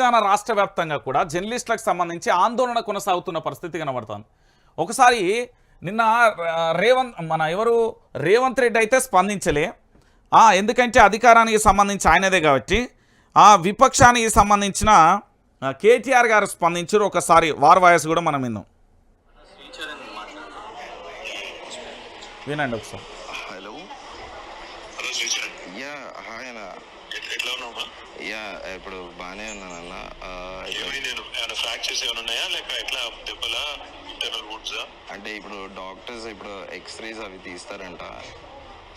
తెలంగాణ రాష్ట్ర వ్యాప్తంగా కూడా జర్నలిస్టులకు సంబంధించి ఆందోళన కొనసాగుతున్న పరిస్థితి కనబడుతుంది. ఒకసారి నిన్న రేవంత్ మన ఎవరు? రేవంత్ రెడ్డి అయితే స్పందించలే. ఎందుకంటే అధికారానికి సంబంధించి ఆయనదే కాబట్టి ఆ విపక్షానికి సంబంధించిన కేటీఆర్ గారు స్పందించారు. ఒకసారి వార్ వాయస్ కూడా మనం విన్నాం. వినండి ఒకసారి. ఉన్నావా యా ఇప్పుడు బాగానే ఉన్నాను అన్న. ఆ, ఏమైంది నేను ఏమైనా ఫ్రాక్చర్స్ ఏమైనా ఉన్నాయా? లేక ఎట్లా? దెబ్బలా? అంటే ఇప్పుడు డాక్టర్స్ ఇప్పుడు ఎక్స్రేస్ అవి తీస్తారంట.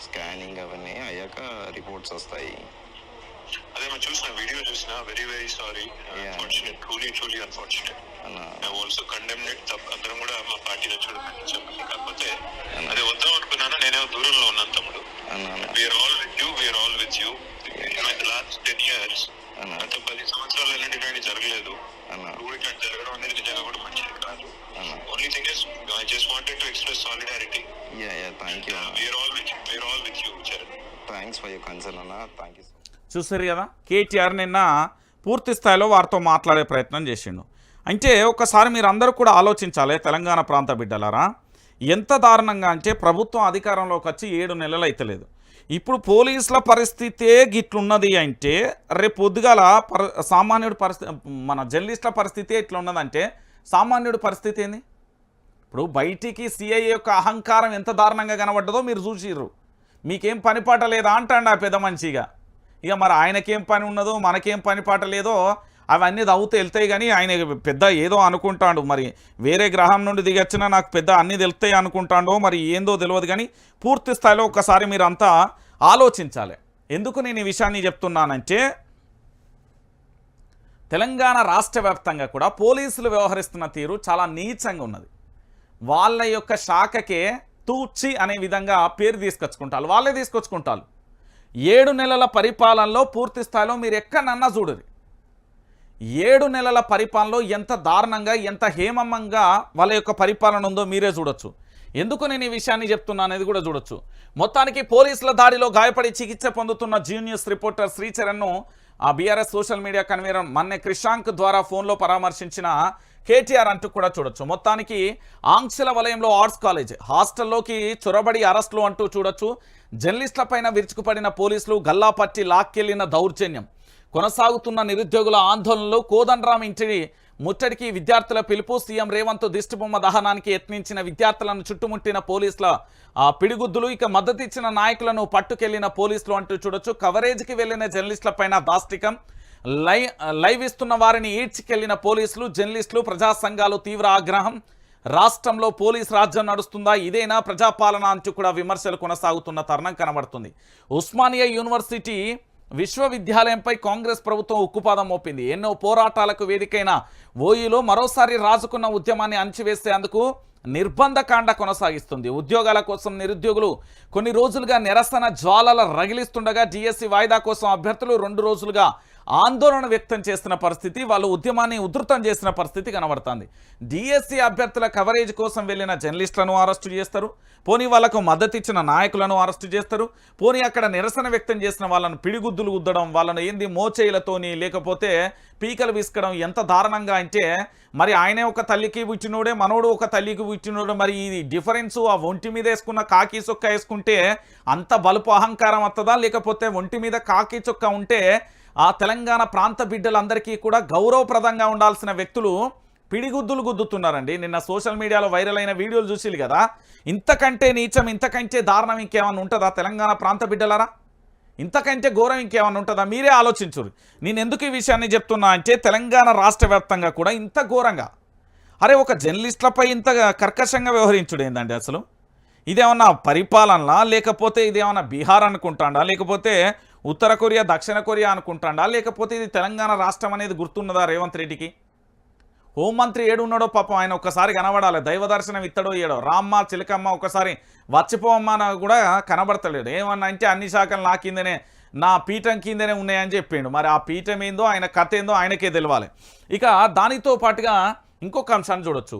స్కానింగ్ అవన్నీ అయ్యాక రిపోర్ట్స్ వస్తాయి. అదే మనం చూసిన వీడియో చూసిన. Very very sorry. Unfortunate truly truly unfortunate also condemn it తప్ప అందరం కూడా మా పార్టీలో చూడమని కాకపోతే అదే వద్దాం అనుకున్నాను? నేనేమో దూరంలో ఉన్నాను తమ్ముడు అన్న అన్న we're all with you we're all with you last ten years అన్న గత పది సంవత్సరాలు ఎలాంటి ఇలాంటి జరగలేదు. ఇప్పుడు జరగడం అనేది నిజంగా కూడా మంచిది కాదు. Only thing is I just wanted to express solidarity yeah yeah thank you అన్న we're all with we're all with you Charan thanks for your concern అన్న థ్యాంక్ యూ సో చూసారు కదా? కేటీఆర్ నిన్న పూర్తి స్థాయిలో వారితో మాట్లాడే ప్రయత్నం చేసిండు. అంటే ఒకసారి మీరు అందరూ కూడా ఆలోచించాలి తెలంగాణ ప్రాంత బిడ్డలారా. ఎంత దారుణంగా అంటే ప్రభుత్వం అధికారంలోకి వచ్చి ఏడు నెలలు అయితలేదు. ఇప్పుడు పోలీసుల పరిస్థితే గిట్లున్నది అంటే రేపు పొద్దుగాల పర సామాన్యుడి పరిస్థితి మన జర్నలిస్టుల పరిస్థితే ఇట్లున్నదంటే సామాన్యుడి పరిస్థితి ఏంది? ఇప్పుడు బయటికి సిఐ యొక్క అహంకారం ఎంత దారుణంగా కనబడ్డదో మీరు చూసిర్రు. మీకేం పని పాట లేదా అంటాడు ఆ పెద్ద మనిషిగా? ఇక మరి ఆయనకేం పని ఉన్నదో మనకేం పని పాట లేదో అవన్నీ దవ్వుతూ వెళ్తాయి కానీ ఆయన పెద్ద ఏదో అనుకుంటాడు. మరి వేరే గ్రహం నుండి దిగొచ్చినా నాకు పెద్ద అన్నీ తెలుస్తాయి అనుకుంటాడో మరి ఏందో తెలియదు కానీ పూర్తి స్థాయిలో ఒక్కసారి మీరంతా ఆలోచించాలి. ఎందుకు నేను ఈ విషయాన్ని చెప్తున్నానంటే తెలంగాణ రాష్ట్ర వ్యాప్తంగా కూడా పోలీసులు వ్యవహరిస్తున్న తీరు చాలా నీచంగా ఉన్నది. వాళ్ళ యొక్క శాఖకే తూచి అనే విధంగా పేరు తీసుకొచ్చుకుంటారు. వాళ్ళే తీసుకొచ్చుకుంటారు. ఏడు నెలల పరిపాలనలో పూర్తి స్థాయిలో మీరు ఎక్కడన్నా చూడరు. ఏడు నెలల పరిపాలనలో ఎంత దారుణంగా ఎంత హేమంగా వాళ్ళ యొక్క పరిపాలన ఉందో మీరే చూడొచ్చు. ఎందుకు నేను ఈ విషయాన్ని చెప్తున్నా అనేది కూడా చూడొచ్చు. మొత్తానికి పోలీసుల దాడిలో గాయపడి చికిత్స పొందుతున్న జీనియస్ రిపోర్టర్ శ్రీచరణ్ను ఆ BRS social media convener Manne Krishank ద్వారా ఫోన్లో పరామర్శించిన కేటీఆర్ అంటూ కూడా చూడొచ్చు. మొత్తానికి ఆంక్షల వలయంలో ఆర్ట్స్ కాలేజ్ హాస్టల్లోకి చొరబడి అరెస్టులు అంటూ చూడొచ్చు. జర్నలిస్టులపైన విరుచుకుపడిన పోలీసులు గల్లాపట్టి లాక్కెళ్ళిన దౌర్జన్యం. కొనసాగుతున్న నిరుద్యోగుల ఆందోళనలో కోదండరామ్ ఇంటి ముట్టడికి విద్యార్థుల పిలుపు సీఎం రేవంత్ దిష్టిబొమ్మ దహనానికి యత్నించిన విద్యార్థులను చుట్టుముట్టిన పోలీసుల ఆ, పిడిగుద్దులు ఇక మద్దతిచ్చిన నాయకులను పట్టుకెళ్ళిన పోలీసులు అంటూ చూడొచ్చు. కవరేజ్కి వెళ్ళిన జర్నలిస్టులపైన దాష్టికం. లై లైవ్ ఇస్తున్న వారిని ఈడ్చికెళ్ళిన పోలీసులు జర్నలిస్టులు ప్రజా సంఘాలు తీవ్ర ఆగ్రహం. రాష్ట్రంలో పోలీస్ రాజ్యం నడుస్తుందా? ఇదేనా ప్రజాపాలన అంటూ కూడా విమర్శలు కొనసాగుతున్న తరుణం కనబడుతుంది. ఉస్మానియా యూనివర్సిటీ విశ్వవిద్యాలయంపై కాంగ్రెస్ ప్రభుత్వం ఉక్కుపాదం మోపింది. ఎన్నో పోరాటాలకు వేదికైన ఓయూలో మరోసారి రాజుకున్న ఉద్యమాన్ని అణచివేసేందుకు నిర్బంధకాండ కొనసాగిస్తుంది. ఉద్యోగాల కోసం నిరుద్యోగులు కొన్ని రోజులుగా నిరసన జ్వాలల రగిలిస్తుండగా డిఎస్సి వాయిదా కోసం అభ్యర్థులు రెండు రోజులుగా ఆందోళన వ్యక్తం చేస్తున్న పరిస్థితి వాళ్ళు ఉద్యమాన్ని ఉధృతం చేసిన పరిస్థితి కనబడుతుంది. డిఎస్సి అభ్యర్థుల కవరేజ్ కోసం వెళ్ళిన జర్నలిస్టులను అరెస్టు చేస్తారు. పోనీ వాళ్ళకు మద్దతు ఇచ్చిన నాయకులను అరెస్టు చేస్తారు. పోనీ అక్కడ నిరసన వ్యక్తం చేసిన వాళ్ళను పిడిగుద్దులు గుద్దడం వాళ్ళను ఏంది మోచేయిలతోని లేకపోతే పీకలు విసుకడం ఎంత దారుణంగా అంటే మరి ఆయనే ఒక తల్లికి పుట్టినోడే మనోడు ఒక తల్లికి పుట్టినోడు మరి ఇది డిఫరెన్స్ ఆ ఒంటి మీద వేసుకున్న కాకి చొక్క వేసుకుంటే అంత బలుపు అహంకారం వస్తుందా లేకపోతే ఒంటి మీద కాకి చొక్క ఉంటే ఆ తెలంగాణ ప్రాంత బిడ్డలందరికీ కూడా గౌరవప్రదంగా ఉండాల్సిన వ్యక్తులు పిడిగుద్దులు గుద్దుతున్నారండి. నిన్న సోషల్ మీడియాలో వైరల్ అయిన వీడియోలు చూసిరు కదా? ఇంతకంటే నీచం ఇంతకంటే దారుణం ఇంకేమైనా ఉంటుందా తెలంగాణ ప్రాంత బిడ్డలారా? ఇంతకంటే ఘోరం ఇంకేమైనా ఉంటుందా? మీరే ఆలోచించరు నేను ఎందుకు ఈ విషయాన్ని చెప్తున్నా అంటే తెలంగాణ రాష్ట్ర వ్యాప్తంగా కూడా ఇంత ఘోరంగా అరే ఒక జర్నలిస్టులపై ఇంత కర్కశంగా వ్యవహరించుడు ఏందండి అసలు? ఇదేమన్నా పరిపాలనలా? లేకపోతే ఇదేమన్నా బీహార్ అనుకుంటాడా? లేకపోతే ఉత్తర కొరియా దక్షిణ కొరియా అనుకుంటాడా? లేకపోతే ఇది తెలంగాణ రాష్ట్రం అనేది గుర్తున్నదా రేవంత్ రెడ్డికి? హోంమంత్రి ఏడున్నాడో పాపం ఆయన ఒక్కసారి కనబడాలి. దైవ దర్శనం ఇత్తడో ఏడో? రామ్మ చిలకమ్మ ఒకసారి వచ్చిపోమ్మ కూడా కనబడతలేడు. ఏమన్నా అంటే అన్ని శాఖలు నా కిందనే నా పీఠం కిందనే ఉన్నాయని చెప్పిండు. మరి ఆ పీఠం ఏందో ఆయన కథ ఏందో ఆయనకే తెలవాలి. ఇక దానితో పాటుగా ఇంకొక అంశాన్ని చూడొచ్చు.